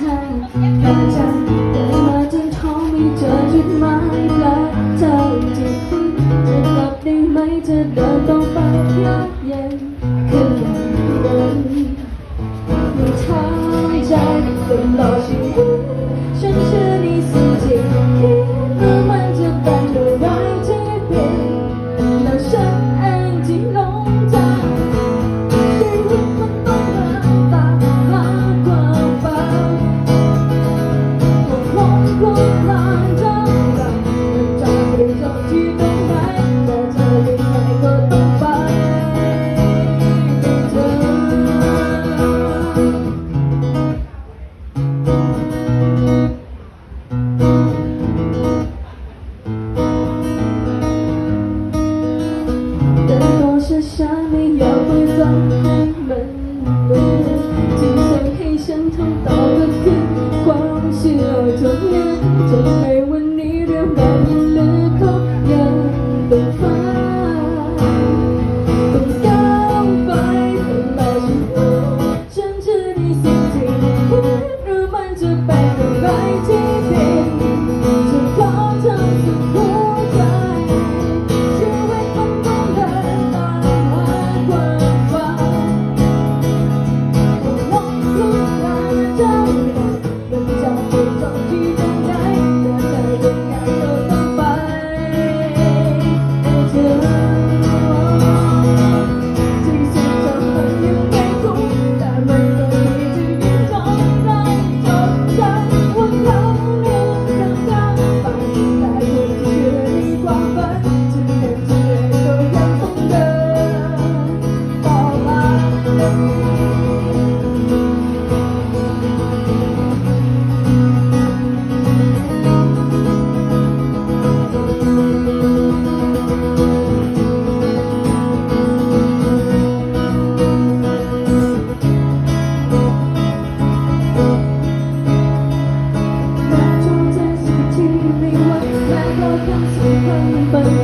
ทางพระจันทร์เดินมาจนท้องไม่เจอจุดหมายปลายเจ้าจะพึ่งจะกลับได้ไหมจะเดินต่อไปยากเย็นขึ้นเดินไม่ทางใจตลอดชีวิต open